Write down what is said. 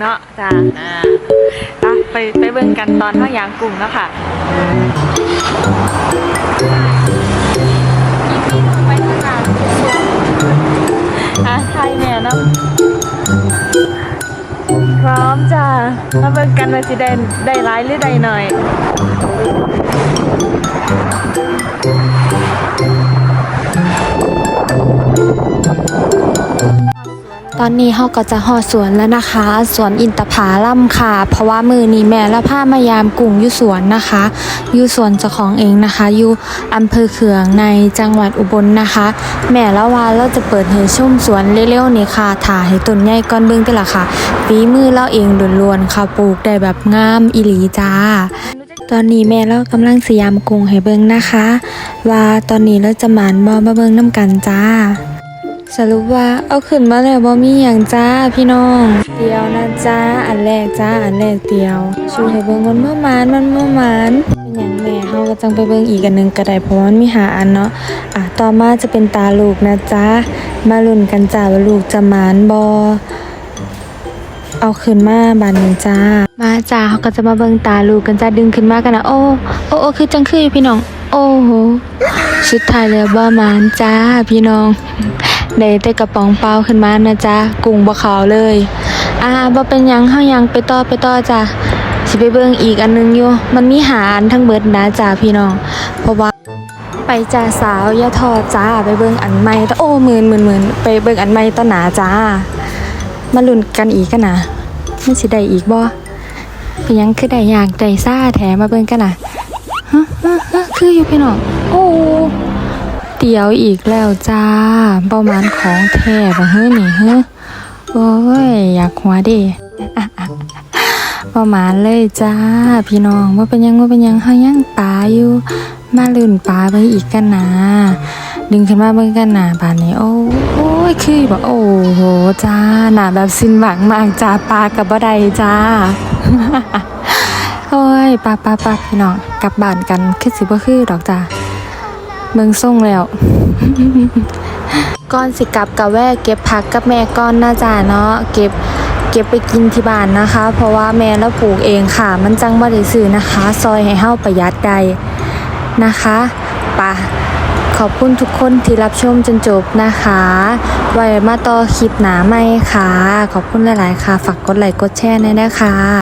เนาะจ้าอ่าไปไปเบิ่งกันตอนเฮายางกุ้งเนาะค่ะไปข้างหลังอะไทยแม่เนาะพร้อมจ้ามาเบิ่งกันว่าสิได้ได้ร้ายหรือได้หน่อย ตอนนี้เฮาก็จะหอดสวนแล้วนะคะ สวนอินตผาล่ำค่ะ เพราะว่ามือนี้แม่และผ้ามายามกุ่งอยู่สวนนะคะอยู่สวนเจ้าของเองนะคะอยู่อำเภอเขืองในจังหวัดอุบลนะคะ แม่ละว่าเราจะเปิดให้ชมสวนเร็วๆนี่ค่ะถ่าให้ต้นใหญ่ก่อนเบิ่งแต่ละค่ะฝีมือเราเองล้วนๆค่ะปลูกได้แบบงามอีหลีจ้าตอนนี้แม่เรากำลังสยามกรุงให้เบิ่งนะคะ ว่าตอนนี้เราจะหมานบอมาเบิ่งน้ำกันจ้า สรุปว่าเอาขึ้นมาแล้วบ่มีอย่างจ้าพี่น้อง เดียวนะจ้าอันแรกจ้าอันแรกเดียวชูให้เบิ่งมันเมื่อมานมันเมื่อมานเป็นอย่างแม่เฮาก็จังไปเบิ่งอีกอันหนึงก็ได้เพราะว่ามันมีหาอันเนาะอะต่อมาจะเป็นตาลูกนะจ้ามาลุ้นกันจ้าว่าลูกจะหมานบ่เอาขึ้นมาบานนี้จ้า มาจ้าเขาก็จะมาเบิ่งตาลูกกันจ้าดึงขึ้นมากันนะโอ้โอ้โอ้คือจังคืออยู่พี่น้อง โอ้โหสุดท้ายแล้วบ่มานจ้าพี่น้อง ได้แต่กระป๋องเปล่าขึ้นมานะจ๊ะกุ้งบ่ขาวเลย อ่าบ่เป็นยังเฮายังไปต่อไปต่อจ้ะสิไปเบิ่งอีกอันหนึงอยู่ มันมีหาอันทั้งเบิดนะจ้ะพี่น้อง เพราะว่าไปจ้าสาวอย่าทอจ้าไปเบิ่งอันใหม่ตะโอ้หมื่นหมื่นหมื่นไปเบิ่งอันใหม่ต่อหนาจ้า มาลุ้นกันอีกกันนะมันสิได้อีกบ่เป็นยังคือได้ยากได้ซ่าแถมมาเบิ่งกันนะฮะฮะฮะคืออยู่พี่น้องโอ้ เตี๋ยวอีกแล้วจ้าประมาณของแท้บ่เฮ้ยนี่เฮ้ยโอ้ย อยากหัวดิประมาณเลยจ้า พี่น้องว่าเป็นยังว่าเป็นยังเฮายังปลาอยู่ มาลื่นปลาไปอีกกันนะดึงขึ้นมาเบิ่งกันนะบานนี้ โอ้โอ้ยคือแบบโอ้โหจ้าหนาแบบสิ้นหวังมากจ้าปลากับบ่ได้จ้าโอ้ยปลาปลาปลาพี่น้องกลับบ้านกันคือสิบ่คือดอกจ้า เมืองส่งแล้วก่อนสิกลับกะแวะเก็บผักกับแม่ก้อนน่าจ้าเนาะเก็บเก็บไปกินที่บ้านนะคะ เพราะว่าแม่เราปลูกเองค่ะ มันจังบ่ได้ซื้อนะคะ ซอยให้เฮาประหยัดได้นะคะปะขอบคุณทุกคนที่รับชมจนจบนะคะ ไว้มาต่อคลิปหนาไหมค่ะ ขอบคุณหลาย ๆ ค่ะ ฝากกดไลค์กดแชร์ด้วยนะคะ